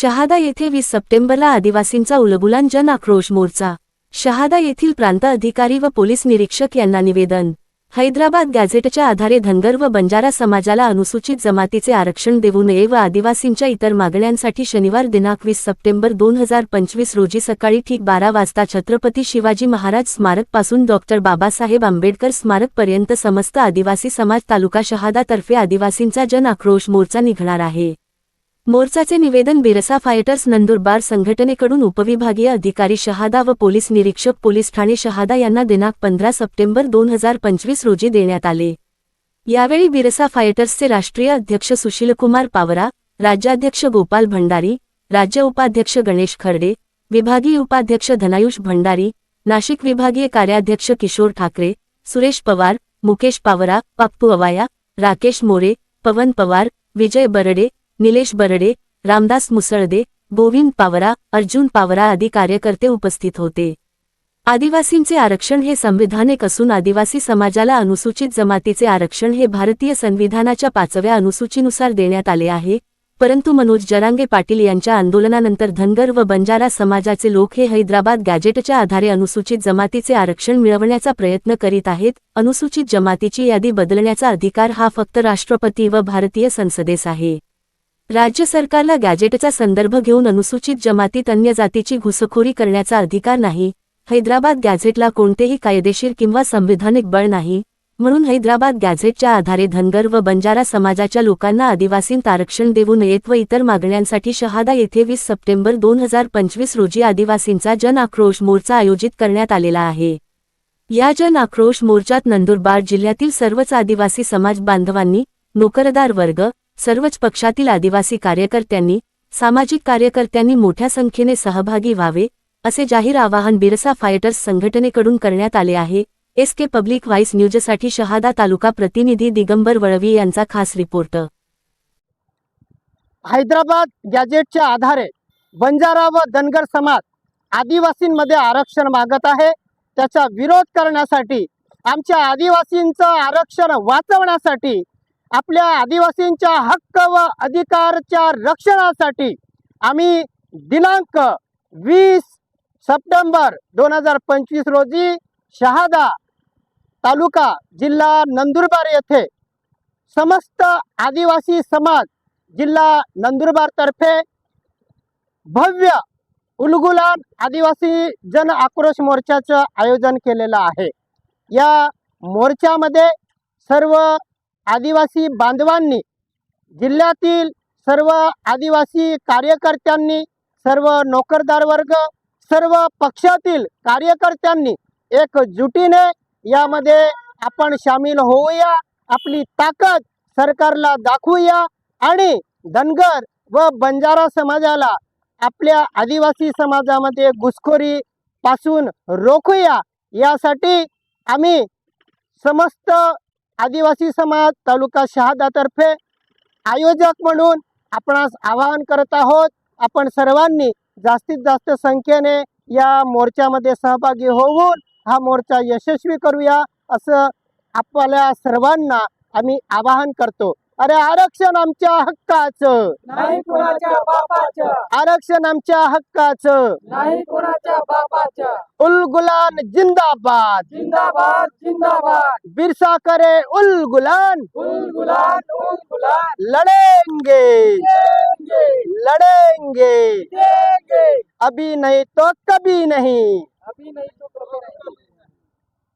शहादा येथे वीस सप्टेंबरला आदिवासींचा उलबुलान जन आक्रोश मोर्चा. शहादा येथील प्रांत अधिकारी व पोलीस निरीक्षक यांना निवेदन. हैदराबाद गॅझेटच्या आधारे धनगर व बंजारा समाजाला अनुसूचित जमातीचे आरक्षण देऊ नये व आदिवासींच्या इतर मागण्यांसाठी शनिवार दिनांक वीस सप्टेंबर दोन हजार पंचवीस रोजी सकाळी ठीक बारा वाजता छत्रपती शिवाजी महाराज स्मारकपासून डॉक्टर बाबासाहेब आंबेडकर स्मारकपर्यंत समस्त आदिवासी समाज तालुका शहादातर्फे आदिवासींचा जन आक्रोश मोर्चा निघणार आहे. मोर्चाचे निवेदन बिरसा फायटर्स नंदुरबार संघटनेकडून उपविभागीय अधिकारी शहादा व पोलीस निरीक्षक पोलीस ठाणे शहादा यांना दिनांक पंधरा सप्टेंबर दोन हजार पंचवीस रोजी देण्यात आले. यावेळी बिरसा फायटर्सचे राष्ट्रीय अध्यक्ष सुशीलकुमार पावरा राज्याध्यक्ष गोपाल भंडारी राज्य उपाध्यक्ष गणेश खर्डे विभागीय उपाध्यक्ष धनायुष भंडारी नाशिक विभागीय कार्याध्यक्ष किशोर ठाकरे सुरेश पवार मुकेश पावरा पप्पू अवाया राकेश मोरे पवन पवार विजय बरडे निलेश बरडे रामदास मुसळदे गोविंद पावरा अर्जुन पावरा आदी कार्यकर्ते उपस्थित होते. आदिवासींचे आरक्षण हे संविधानिक असून आदिवासी समाजाला अनुसूचित जमातीचे आरक्षण हे भारतीय संविधानाच्या पाचव्या अनुसूचीनुसार देण्यात आले आहे परंतु मनोज जरांगे पाटील यांच्या आंदोलनानंतर धनगर व बंजारा समाजाचे लोक हे हैदराबाद गॅजेटच्या आधारे अनुसूचित जमातीचे आरक्षण मिळवण्याचा प्रयत्न करीत आहेत अनुसूचित जमातीची यादी बदलण्याचा अधिकार हा फक्त राष्ट्रपती व भारतीय संसदेस आहे. राज्य सरकारला गॅजेटचा संदर्भ घेऊन अनुसूचित जमातीत अन्य जातीची घुसखोरी करण्याचा अधिकार नाही. हैदराबाद गॅझेटला कोणतेही कायदेशीर किंवा संविधानिक बळ नाही. म्हणून हैदराबाद गॅझेटच्या आधारे धनगर व बंजारा समाजाच्या लोकांना आदिवासींत आरक्षण देऊ नयेत व इतर मागण्यांसाठी शहादा येथे वीस सप्टेंबर दोन हजार पंचवीस रोजी आदिवासींचा जन आक्रोश मोर्चा आयोजित करण्यात आलेला आहे. या जन आक्रोश मोर्चात नंदुरबार जिल्ह्यातील सर्वच आदिवासी समाज बांधवांनी नोकरदार वर्ग सर्वच पक्षातील आदिवासी कार्यकर्त्यांनी सामाजिक कार्यकर्त्यांनी मोठ्या संख्येने सहभागी व्हावे असे जाहीर आवाहन बिरसा फायटर्स संघटनेकडून करण्यात आले आहे. एस के पब्लिक व्हाईस न्यूजसाठी शहादा तालुका प्रतिनिधी दिगंबर वळवी यांचा खास रिपोर्ट. हैदराबाद गॅजेटच्या आधारे बंजारा व धनगर समाज आदिवासींमध्ये आरक्षण मागत आहे. त्याचा विरोध करण्यासाठी आमच्या आदिवासींचं आरक्षण वाचवण्यासाठी आपल्या आदिवासींच्या हक्क व अधिकारच्या रक्षणासाठी आम्ही दिनांक वीस सप्टेंबर दोन हजार पंचवीस रोजी शहादा तालुका जिल्हा नंदुरबार येथे समस्त आदिवासी समाज जिल्हा नंदुरबारतर्फे भव्य उलगुलान आदिवासी जन आक्रोश मोर्चाचं आयोजन केलेलं आहे. या मोर्चामध्ये सर्व आदिवासी बांधवांनी जिल्ह्यातील सर्व आदिवासी कार्यकर्त्यांनी सर्व नोकरदार वर्ग सर्व पक्षातील कार्यकर्त्यांनी एकजुटीने यामध्ये आपण सामील होऊया. आपली ताकद सरकारला दाखवूया आणि धनगर व बंजारा समाजाला आपल्या आदिवासी समाजामध्ये घुसखोरी पासून रोखूया. यासाठी आम्ही समस्त आदिवासी समाज तालुका शहादातर्फे आयोजक म्हणून आपणास आवाहन करत आहोत. आपण सर्वांनी जास्तीत जास्त संख्येने या मोर्चामध्ये सहभागी होऊन हा मोर्चा यशस्वी करूया असं आपल्या सर्वांना आम्ही आवाहन करतो. अरे आरक्षण आमच्या हक्काचं. नाही कोणाच्या आरक्षण आमच्या हक्काचं. नाही कोणाच्या जिंदाबाद. जिंदाबाद जिंदाबाद. बिरसा करे उलगुलान उल लड़ेंगे लड़ेंगे अभी नहीं तो कभी नहीं. अभी नहीं